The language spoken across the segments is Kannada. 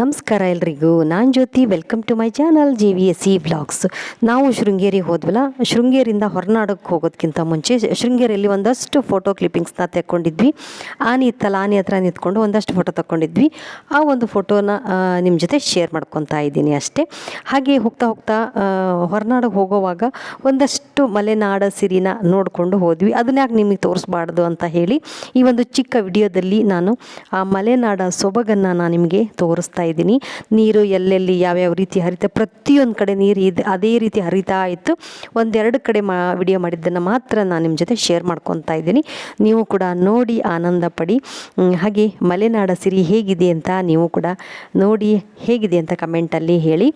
ನಮಸ್ಕಾರ ಎಲ್ರಿಗೂ. ನಾನು Jyothi welcome to my channel G V S C vlogs ನಾವು ಶೃಂಗೇರಿ ಹೋದ್ವಲ್ಲ ಶೃಂಗೇರಿಯಿಂದ ಹೊರನಾಡಕ್ಕೆ ಹೋಗೋದಕ್ಕಿಂತ ಮುಂಚೆ ಶೃಂಗೇರಿಯಲ್ಲಿ ಒಂದಷ್ಟು ಫೋಟೋ ಕ್ಲಿಪ್ಪಿಂಗ್ಸ್ನ ತೆಕ್ಕೊಂಡಿದ್ವಿ. ಆನೆ ಇತ್ತಲ್ಲ, ಆನೆ ಹತ್ರ ನಿಂತ್ಕೊಂಡು ಒಂದಷ್ಟು ಫೋಟೋ ತಗೊಂಡಿದ್ವಿ ಆ ಒಂದು ಫೋಟೋನ ನಿಮ್ಮ ಜೊತೆ ಶೇರ್ ಮಾಡ್ಕೊತಾ ಇದ್ದೀನಿ ಅಷ್ಟೇ. ಹಾಗೆ ಹೋಗ್ತಾ ಹೋಗ್ತಾ ಹೊರನಾಡಕ್ಕೆ ಹೋಗೋವಾಗ ಒಂದಷ್ಟು ಮಲೆನಾಡ ಸಿರಿನ ನೋಡಿಕೊಂಡು ಹೋದ್ವಿ. ಅದನ್ನ ಯಾಕೆ ನಿಮಗೆ ತೋರಿಸ್ಬಾರ್ದು ಅಂತ ಹೇಳಿ ಈ ಒಂದು ಚಿಕ್ಕ ವಿಡಿಯೋದಲ್ಲಿ ನಾನು ಆ ಮಲೆನಾಡ ಸೊಬಗನ್ನು ನಾನು ನಿಮಗೆ ತೋರಿಸ್ತಾ ಇದ್ದೀನಿ. ನೀರು ಎಲ್ಲೆಲ್ಲಿ ಯಾವ್ಯಾವ ರೀತಿ ಹರಿತ, ಪ್ರತಿಯೊಂದು ಕಡೆ ನೀರು ಇದೆ ಅದೇ ರೀತಿ ಹರಿತಾ ಇತ್ತು. ಒಂದೆರಡು ಕಡೆ ಮಾ ವಿಡಿಯೋ ಮಾಡಿದ್ದನ್ನು ಮಾತ್ರ ನಾನು ನಿಮ್ಮ ಜೊತೆ ಶೇರ್ ಮಾಡ್ಕೊತಾ ಇದ್ದೀನಿ. ನೀವು ಕೂಡ ನೋಡಿ ಆನಂದ ಪಡಿ. ಹಾಗೆ ಮಲೆನಾಡ ಸಿರಿ ಹೇಗಿದೆ ಅಂತ ನೀವು ಕೂಡ ನೋಡಿ ಹೇಗಿದೆ ಅಂತ ಕಮೆಂಟಲ್ಲಿ ಹೇಳಿ.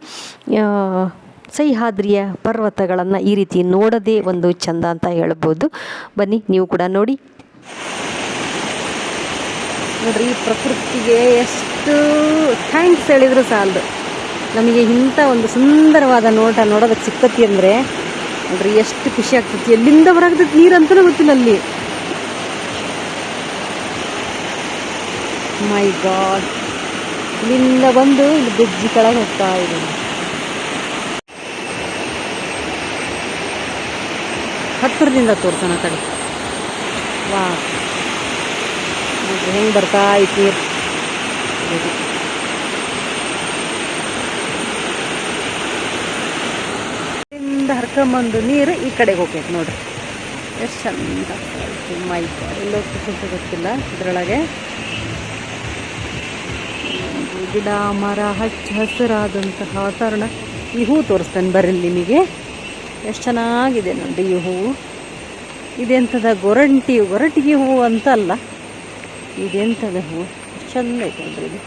ಸಹ್ಯಾದ್ರಿಯ ಪರ್ವತಗಳನ್ನು ಈ ರೀತಿ ನೋಡೋದೇ ಒಂದು ಚಂದ ಅಂತ ಹೇಳ್ಬೋದು. ಬನ್ನಿ, ನೀವು ಕೂಡ ನೋಡಿ. ನೋಡ್ರಿ ಪ್ರಕೃತಿಗೆ ಎಷ್ಟು ಥ್ಯಾಂಕ್ಸ್ ಹೇಳಿದ್ರು ಸಾಲದು. ನಮಗೆ ಇಂಥ ಒಂದು ಸುಂದರವಾದ ನೋಟ ನೋಡೋದಕ್ಕೆ ಸಿಕ್ಕತಿ ಅಂದರೆ, ನೋಡ್ರಿ, ಎಷ್ಟು ಖುಷಿ ಆಗ್ತೈತಿ. ಎಲ್ಲಿಂದ ಬರಾಗ್ತೈತಿ ನೀರು ಅಂತಲೂ ಗೊತ್ತಿಲ್ಲ ಅಲ್ಲಿ. ಮೈ ಗಾಡ್ ಇಲ್ಲಿಂದ ಬಂದು ಇಲ್ಲಿ ಬೆಜ್ಜಿ ಕೆಳಗೆ ಹೋಗ್ತಾ ಇದ್ದೀನಿ. ಹತ್ತಿರದಿಂದ ತೋರ್ಸೋಣ ಕಡೆ ವಾ. ಹೆಂಗೆ ಬರ್ತಾ ಐತಿ? ಹರ್ಕೊಂಬಂದು ನೀರು ಈ ಕಡೆಗೆ ಹೋಗ್ಬೇಕು ನೋಡ್ರಿ. ಎಷ್ಟು ಚಂದ ಮೈ ಎಲ್ಲೋ ಗೊತ್ತಿಲ್ಲ ಇದರೊಳಗೆ. ಗಿಡ, ಮರ, ಹಚ್ಚ ಹಸಿರಾದಂತಹ ವಾತಾವರಣ. ಈ ಹೂ ತೋರಿಸ್ತೇನೆ ಬರ್ರಿ ನಿಮಗೆ. ಎಷ್ಟು ಚೆನ್ನಾಗಿದೆ ನೋಡಿ ಈ ಹೂವು ಇದೆಂಥದ ಗೊರಂಟಿ ಗೊರಟಿಗೆ ಹೂವು ಅಂತ ಅಲ್ಲ ಇದೆಂಥದ ಹೂವು? ಚೆಂದ ಐತೆ ಅಂದ್ರೆ ಇದು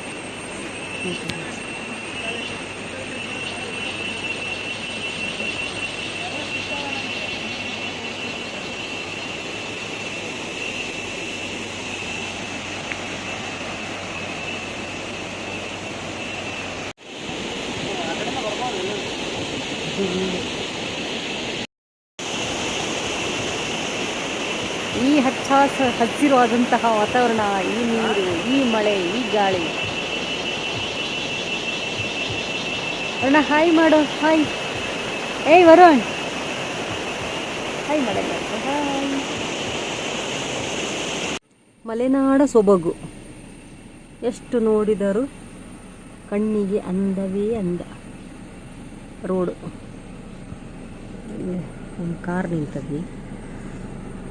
ಈ ಹಚ್ಚ ಹಸ- ಹಸಿರುವಾದಂತಹ ವಾತಾವರಣ, ಈ ನೀರು, ಈ ಮಳೆ, ಈ ಗಾಳಿ. ಅಣ್ಣ ಹಾಯ್ ಮಾಡು, ಹಾಯ್. ಏಯ್, ವರುಣ್. ಹಾಯ್ ಮಾಡೋಣ ಹಾಯ್. ಮಲೆನಾಡ ಸೊಬಗು. ಎಷ್ಟು ನೋಡಿದರೂ ಕಣ್ಣಿಗೆ ಅಂದವೇ ಅಂದ ರೋಡು. ಒಂದು ಕಾರ್ ನಿಂತದ್ವಿ.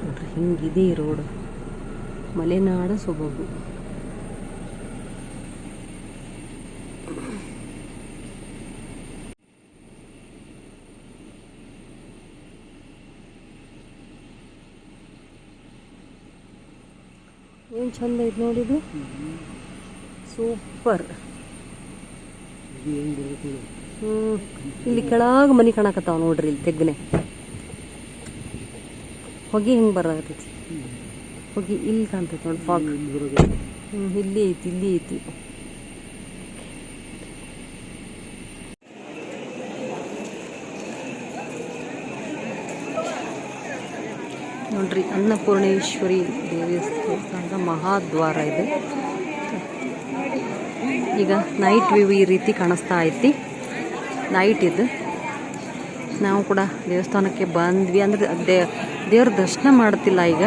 ನೋಡ್ರಿ ಹಿಂಗಿದೆ ಈ ರೋಡ್ ಮಲೆನಾಡ ಸೊಬಗು. ಏನು ಚಂದ ಐತೆ ನೋಡಿದು ಸೂಪರ್. ಹ್ಞೂ ಇಲ್ಲಿ ಕೆಳಗ ಮನಿ ಕಾಣಕತ್ತಾವ ನೋಡ್ರಿ ಇಲ್ಲಿ ತೆಗ್ಗನೆ ಹೊಗೆ ಹೆಂಗೆ ಬರಾಕತ್ತೈತಿ. ಹೊಗೆ ಇಲ್ಲಿ ಕಾಣ್ತೈತಿ ನೋಡಿ ಫಾಗ್ ಇಲ್ಲಿ ಐತಿ ಇಲ್ಲಿ ಐತಿ. ನೋಡ್ರಿ, ಅನ್ನಪೂರ್ಣೇಶ್ವರಿ ದೇವಿ ದೇವಸ್ಥಾನದ ಮಹಾದ್ವಾರ ಇದೆ. ಈಗ ನೈಟ್ ವ್ಯೂ ಈ ರೀತಿ ಕಾಣಿಸ್ತಾ ಐತಿ. ನೈಟ್ ಇದು. ನಾವು ಕೂಡ ದೇವಸ್ಥಾನಕ್ಕೆ ಬಂದ್ವಿ ಅಂದರೆ ದೇ ದೇವ್ರ ದರ್ಶನ ಮಾಡ್ತಿಲ್ಲ ಈಗ.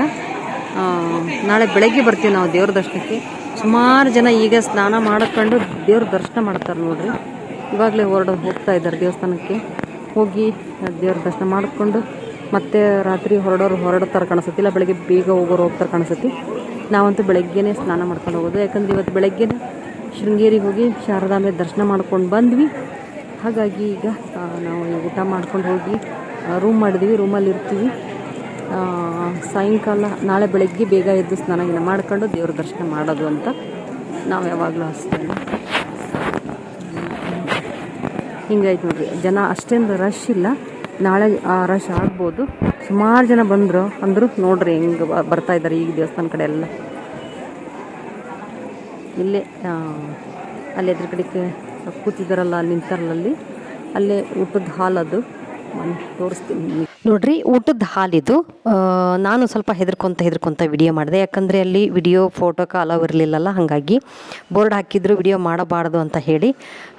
ನಾಳೆ ಬೆಳಗ್ಗೆ ಬರ್ತೀವಿ ನಾವು ದೇವ್ರ ದರ್ಶನಕ್ಕೆ. ಸುಮಾರು ಜನ ಈಗ ಸ್ನಾನ ಮಾಡ್ಕೊಂಡು ದೇವ್ರ ದರ್ಶನ ಮಾಡ್ತಾರೆ ನೋಡ್ರಿ. ಇವಾಗಲೇ ಹೊರಡ ಹೋಗ್ತಾ ಇದ್ದಾರೆ ದೇವಸ್ಥಾನಕ್ಕೆ. ಹೋಗಿ ದೇವ್ರ ದರ್ಶನ ಮಾಡಿಕೊಂಡು ಮತ್ತೆ ರಾತ್ರಿ ಹೊರಡೋರು ಹೊರಡ್ತಾರೆ ಕಾಣಿಸುತ್ತೆ. ಇಲ್ಲ ಬೆಳಗ್ಗೆ ಬೇಗ ಹೋಗೋರು ಹೋಗ್ತಾರೆ ಕಾಣಿಸುತ್ತೆ. ನಾವಂತೂ ಬೆಳಗ್ಗೆನೇ ಸ್ನಾನ ಮಾಡ್ಕೊಂಡು ಹೋಗೋದು. ಯಾಕಂದ್ರೆ ಇವತ್ತು ಬೆಳಗ್ಗೆನೇ ಶೃಂಗೇರಿಗೆ ಹೋಗಿ ಶಾರದಾಂಬೆ ದರ್ಶನ ಮಾಡ್ಕೊಂಡು ಬಂದ್ವಿ. ಹಾಗಾಗಿ ಈಗ ನಾವು ಊಟ ಮಾಡ್ಕೊಂಡು ಹೋಗಿ ರೂಮ್ ಮಾಡಿದ್ವಿ. ರೂಮಲ್ಲಿ ಇರ್ತೀವಿ. ಸಾಯಂಕಾಲ, ನಾಳೆ ಬೆಳಗ್ಗೆ ಬೇಗ ಎದ್ದು ಸ್ನಾನ ಮಾಡ್ಕೊಂಡು ದೇವ್ರ ದರ್ಶನ ಮಾಡೋದು ಅಂತ ನಾವು ಯಾವಾಗಲೂ ಅಷ್ಟೇ ಹಿಂಗಾಯ್ತು ನೋಡ್ರಿ, ಜನ ಅಷ್ಟೇನು ರಶ್ ಇಲ್ಲ. ನಾಳೆ, ಆ ರಶ್ ಆಗ್ಬೋದು. ಸುಮಾರು ಜನ ಬಂದರು ಅಂದರು ನೋಡ್ರಿ ಹೆಂಗೆ ಬರ್ತಾ ಇದ್ದಾರೆ ಈಗ ದೇವಸ್ಥಾನ ಕಡೆ ಎಲ್ಲ. ಇಲ್ಲೇ ಅಲ್ಲಿ ಎದುರು ಕಡೆಗೆ ಕೂತಿದ್ದಾರಲ್ಲ ಅಲ್ಲಿ ನಿಂತಾರಲ್ಲ ಅಲ್ಲಿ. ಅಲ್ಲೇ ಊಟದ ಹಾಲ್ ಅದು. ನೋಡ್ರಿ, ಊಟದ ಹಾಲಿದು ನಾನು ಸ್ವಲ್ಪ ಹೆದರ್ಕೊಂತ ಹೆದರ್ಕೊಂತ ವಿಡಿಯೋ ಮಾಡಿದೆ. ಯಾಕಂದರೆ ಅಲ್ಲಿ ವಿಡಿಯೋ ಫೋಟೋ ಕಾಲ ಇರಲಿಲ್ಲಲ್ಲ, ಹಾಗಾಗಿ ಬೋರ್ಡ್ ಹಾಕಿದ್ರು ವಿಡಿಯೋ ಮಾಡಬಾರ್ದು ಅಂತ ಹೇಳಿ.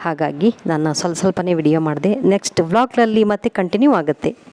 ಹಾಗಾಗಿ ನಾನು ಸ್ವಲ್ಪ ಸ್ವಲ್ಪನೇ ವಿಡಿಯೋ ಮಾಡಿದೆ. ನೆಕ್ಸ್ಟ್ ವ್ಲಾಗ್ನಲ್ಲಿ ಮತ್ತೆ ಕಂಟಿನ್ಯೂ ಆಗುತ್ತೆ.